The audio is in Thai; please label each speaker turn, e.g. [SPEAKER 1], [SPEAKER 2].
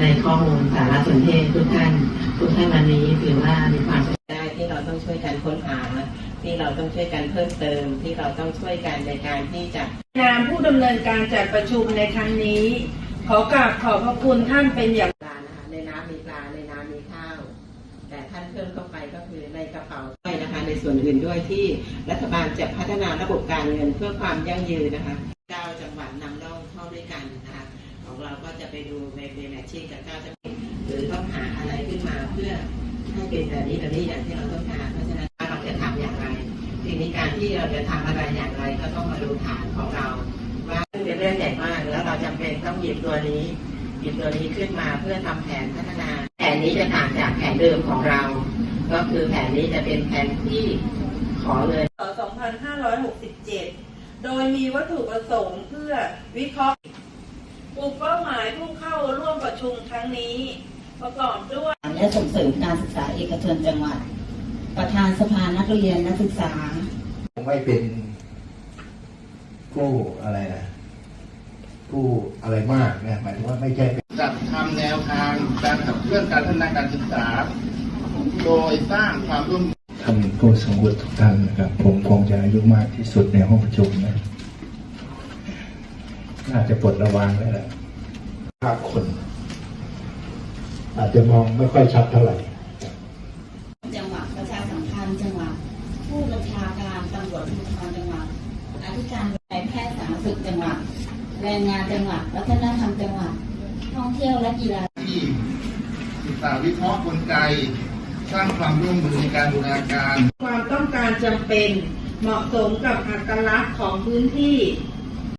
[SPEAKER 1] ในข้อมูลสารสนเทศทุกท่านทุกท่านวันนี้ถือว่ามีความได้ที่เราต้องช่วยกันค้นหา ที่เราต้องช่วยกันเพิ่มเติม ที่เราต้องช่วยกันในการที่จะ
[SPEAKER 2] นามผู้ดำเนินการจัดประชุมในครั้งนี้ ขอกราบขอบพระคุณท่านเป็นอย่าง
[SPEAKER 1] ปลานะคะในน้ำมีปลาในน้ำมีข้าว แต่ท่านเพิ่มเข้าไปก็คือในกระเป๋าด้วยนะคะ ในส่วนอื่นด้วยที่รัฐบาลจะพัฒนาระบบการเงินเพื่อความยั่งยืนนะคะเก้าจังหวัด ของเราก็จะไปดูในในแมทชิ่งกับก้าจังหวัดหรือต้องหาอะไรขึ้นมาเพื่อให้เป็นแบบนี้แบบนี้อย่างที่เราต้องการเพราะฉะนั้นเราจะทำอย่างไรทีนี้การที่เราจะทำอะไรอย่างไรก็ต้องมาดูฐานของเรา ว่าเป็นเรื่องใหญ่มากแล้วเราจำเป็นต้องหยิบตัวนี้หยิบตัวนี้ขึ้นมาเพื่อทำแผนพัฒนา แผนนี้จะต่างจากแผนเดิมของเรา ก็คือแผนนี้จะเป็นแผนที่ขอเลย
[SPEAKER 2] 2567 โดยมีวัตถุประสงค์เพื่อวิเคราะห์ กลุ่มเป้าหมายผู้เข้าร่วมประชุมครั้งนี้ ประกอบด้วย
[SPEAKER 3] และส่งเสริมการศึกษาเอกชนจังหวัด ประธานสภานักเรียนนักศึกษา
[SPEAKER 4] ไม่เป็นผู้อะไรนะผู้อะไรมากนะหมายถึงว่าไม่ใช่เป็น
[SPEAKER 5] จัดทำแนวทางการขับเคลื่อนการพัฒนาการศึกษา โดยสร้างความร่วมมือ
[SPEAKER 4] ท่านผู้สมบูรณ์ทุกท่านนะครับ ผมคงจะอายุมากที่สุดในห้องประชุมนะ น่าจะปลดระวางแล้วแหละภาคคน อาจจะมองไม่ค่อยชัดเท่าไหร่
[SPEAKER 3] จังหวัดประชาสัมพันธ์จังหวัดผู้บัญชาการตำรวจภูธรจังหวัดอธิการบดีแพทย์สาธารณสุขจังหวัดแรงงานจังหวัดวัฒนธรรมจังหวัดท่องเที่ยวและกีฬา
[SPEAKER 5] ที่ศึกษาวิเคราะห์กลไกสร้างความร่วมมือในการบูรณาการ
[SPEAKER 2] ความต้องการจำเป็นเหมาะสมกับอัตลักษณ์ของพื้นที่